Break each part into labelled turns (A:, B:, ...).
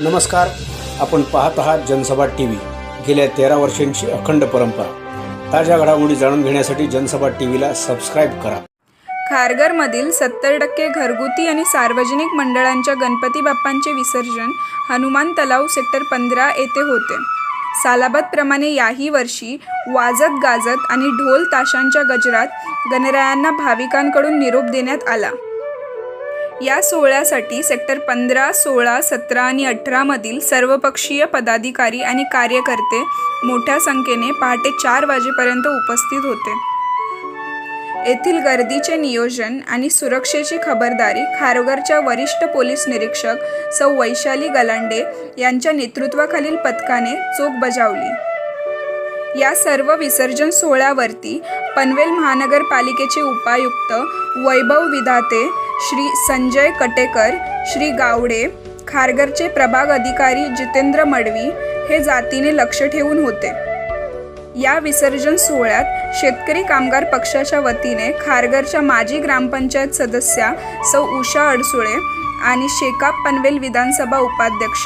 A: नमस्कार. आपण पाहत आहात जनसभा टी व्ही गेल्या तेरा वर्षांची अखंड परंपरा. ताज्या घडामोडी जाणून घेण्यासाठी जनसभा टी व्हीला सबस्क्राईब करा.
B: खारघरमधील सत्तर टक्के घरगुती आणि सार्वजनिक मंडळांच्या गणपती बाप्पांचे विसर्जन हनुमान तलाव सेक्टर पंधरा येथे होते. सालाबतप्रमाणे याही वर्षी वाजत गाजत आणि ढोल ताशांच्या गजरात गणरायांना भाविकांकडून निरोप देण्यात आला. या सोहळ्यासाठी सेक्टर पंधरा सोळा सतरा आणि अठरामधील सर्वपक्षीय पदाधिकारी आणि कार्यकर्ते मोठ्या संख्येने पहाटे चार वाजेपर्यंत उपस्थित होते. येथील गर्दीचे नियोजन आणि सुरक्षेची खबरदारी खारघरच्या वरिष्ठ पोलीस निरीक्षक सौ वैशाली गलांडे यांच्या नेतृत्वाखालील पथकाने चोख बजावली. या सर्व विसर्जन सोहळ्यावरती पनवेल महानगरपालिकेचे उपायुक्त वैभव विधाते श्री संजय कटेकर श्री गावडे खारघरचे प्रभाग अधिकारी जितेंद्र मडवी हे जातीने लक्ष ठेवून होते. या विसर्जन सोहळ्यात शेतकरी कामगार पक्षाच्या वतीने खारघरच्या माजी ग्रामपंचायत सदस्या सौ उषा अडसुळे आणि शेकाप पनवेल विधानसभा उपाध्यक्ष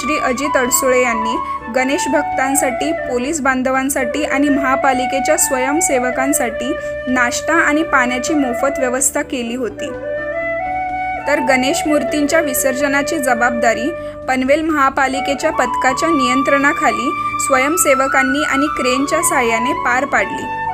B: श्री अजित अडसुळे यांनी गणेश भक्तांसाठी पोलीस बांधवांसाठी आणि महापालिकेच्या स्वयंसेवकांसाठी नाश्ता आणि पाण्याची मोफत व्यवस्था केली होती. तर गणेश मूर्तींच्या विसर्जनाची जबाबदारी पनवेल महापालिकेच्या पथकाच्या नियंत्रणाखाली स्वयंसेवकांनी आणि क्रेनच्या सहाय्याने पार पाडली.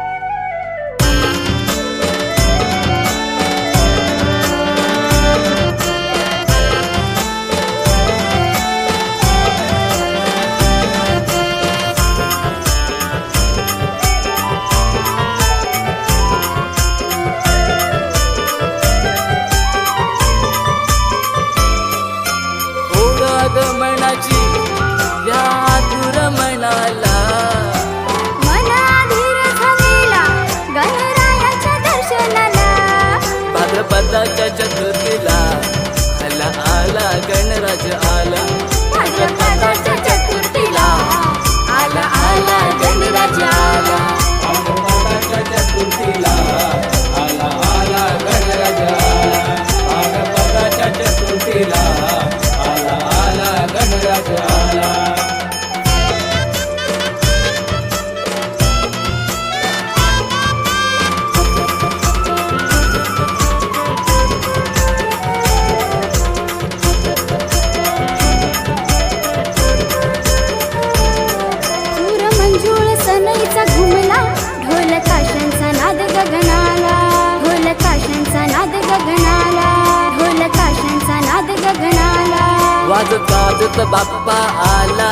C: बाप्पा आला.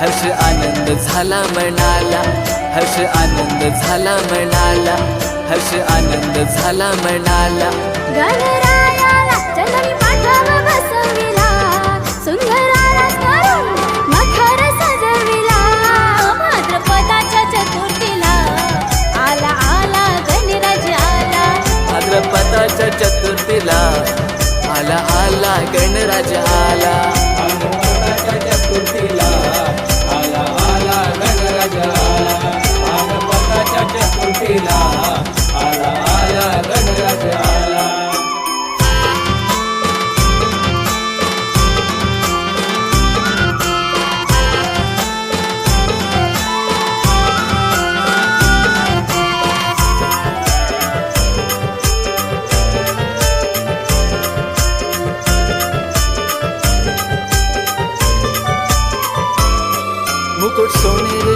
C: हर्ष आनंद झाला मनाला. हर्ष आनंद झाला मनाला. हर्ष आनंद झाला
D: भाद्रपदाच्या चतुर्थीला आला आला गणराज आला.
C: भाद्रपदाच्या चतुर्थीला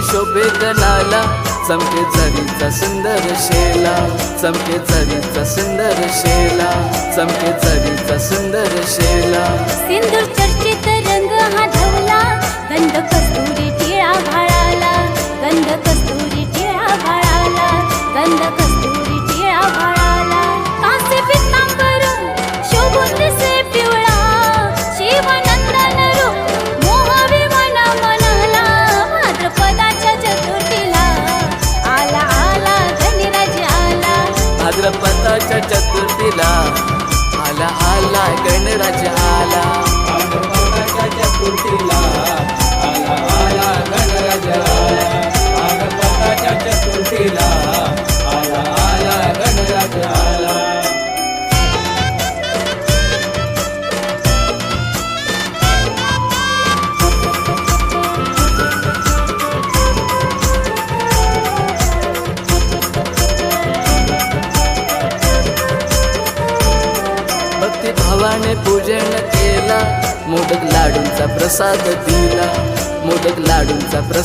C: शोभे गणाला चमके चरीचा सुंदर शेला चमके चरीचा सुंदर शेला चमके चरीचा सुंदर शेला.
D: सिंदूर चर्चित रंग हा धवला गंध कस्तुरी टिळा भाळाला गंध कस्तुरी टिळा भाळाला गंध कस्तुरी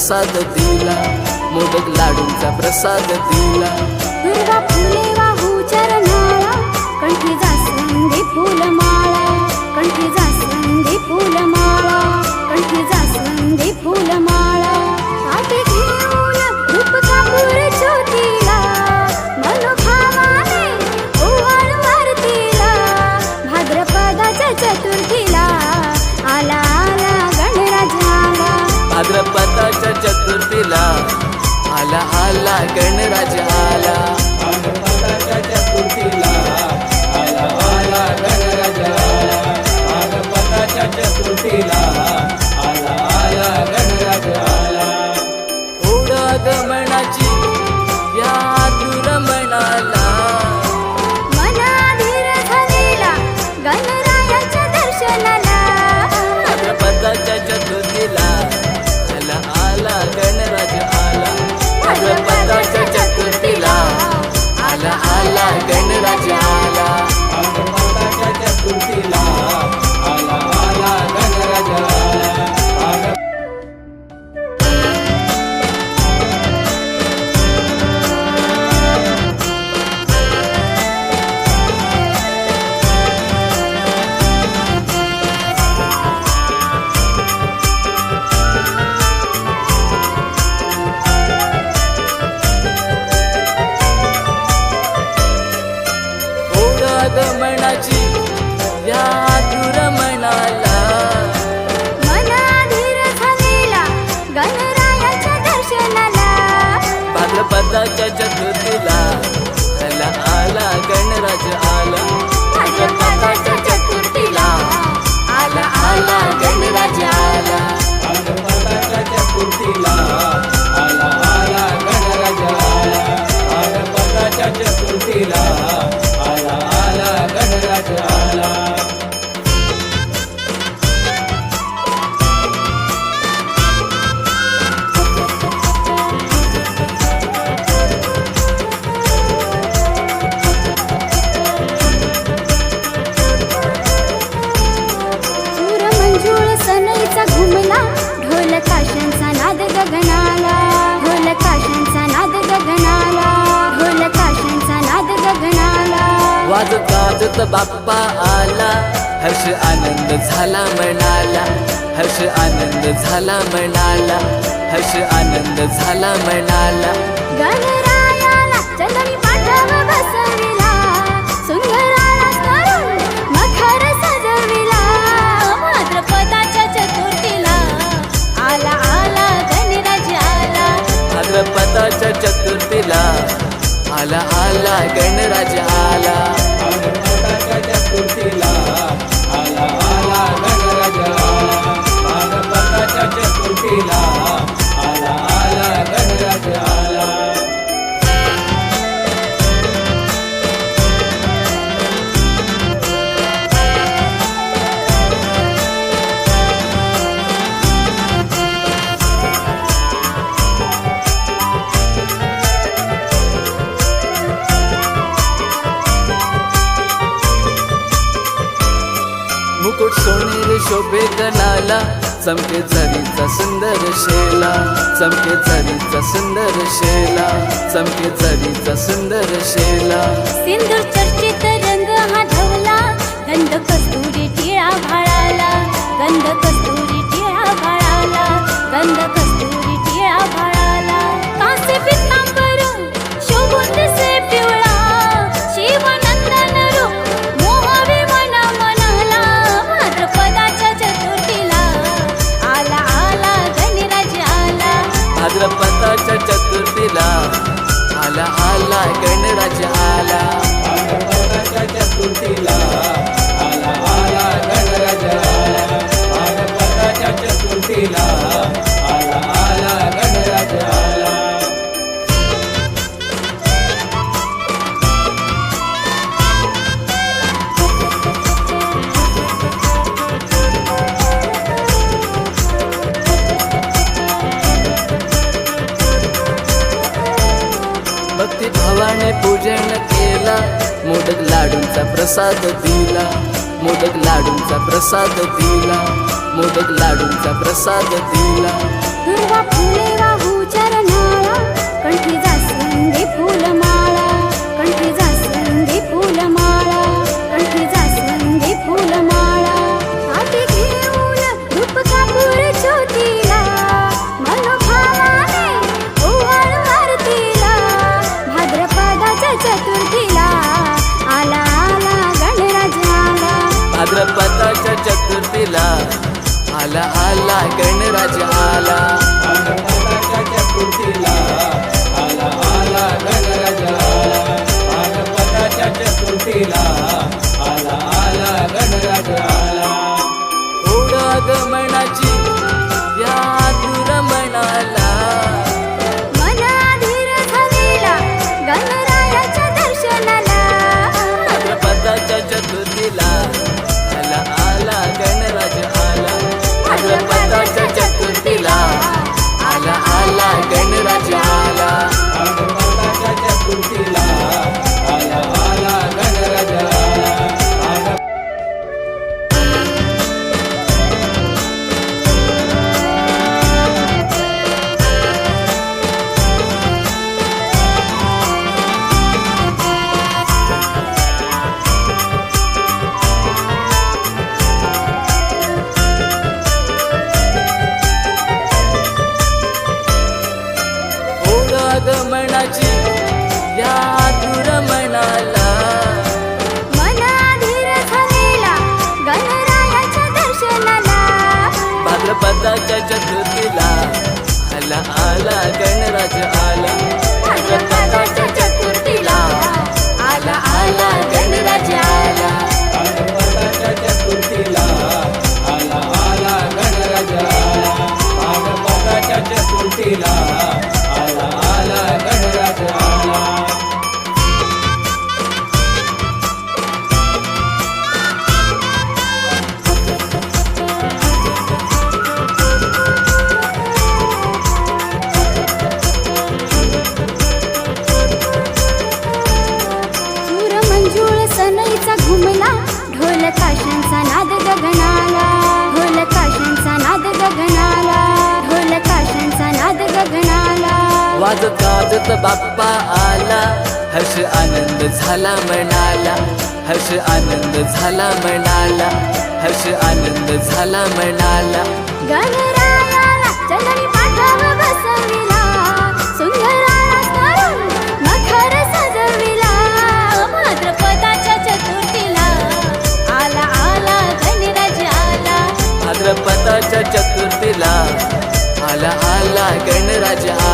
C: प्रसाद दिला. मोदक लाडूंचा प्रसाद दिला.
D: दुर्वा फुले वाहू चरणाला. कंठी जास्वंदी फुलमाळा. कंठी जास्वंदी फुलमाळा. कंठी जास्वंदी फुलमाळा. आला
C: गणराज आला ओढा गमनाची या दुरमणाला
D: मनाधीर झालेला गणरायाच्या दर्शनाला.
C: भाद्रपदाच्या आला आला गणराज भाद्रपदाच्या चतुर्थीला आला गणराज आला. वाजत बाप्पा आला. हर्ष आनंद झाला म्हणाला. हर्ष आनंद झाला म्हणाला. हर्ष आनंद झाला म्हणाला.
D: गणरायाला चंदनी पाठाव बसविला. सुंदराला करून मखर सजविला. भाद्रपदाच्या चतुर्थीला आला आला गणराज आला.
C: भाद्रपदाच्या चतुर्थीला आला आला गणराज आला. शोभे कनाला चमके चरीचा सुंदर शेला चमके चरीचा सुंदर शेला चमके चरीचा सुंदर शेला.
D: सिंदूर चर्चित रंग हा ढवला गंध कस्तुरी टिळा भाळाला गंध कस्तुरी टिळा भाळाला गंध कस्तुरी
C: Sila लाडूंचा प्रसाद दिला. मोदक लाडूंचा प्रसाद दिला.
D: गणपताच्या चतुर्थीला आला आला गणराज आला.
C: बाप्पा आला. हर्ष आनंद झाला मनाला हर्ष आनंद झाला मनाला हर्ष आनंद झाला
D: सजविला. भाद्रपदाच्या चतुर्थीला आला आला गणराज आला.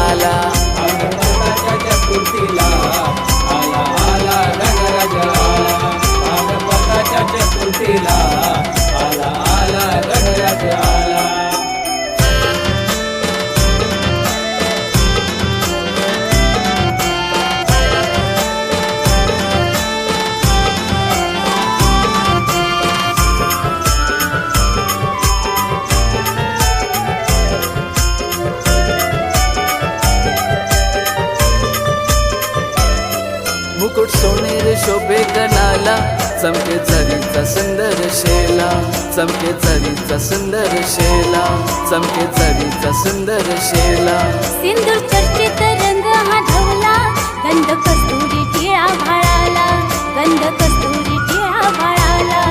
C: सोनेर शोभे कणाला चमके चरीचा सुंदर शेला चमके चरीचा सुंदर शेला चमके चरीचा सुंदर शेला.
D: सिंदूर चर्चित रंग हा ढवला गंध कस्तुरी टिळा भाळाला गंध कस्तुरी टिळा भाळाला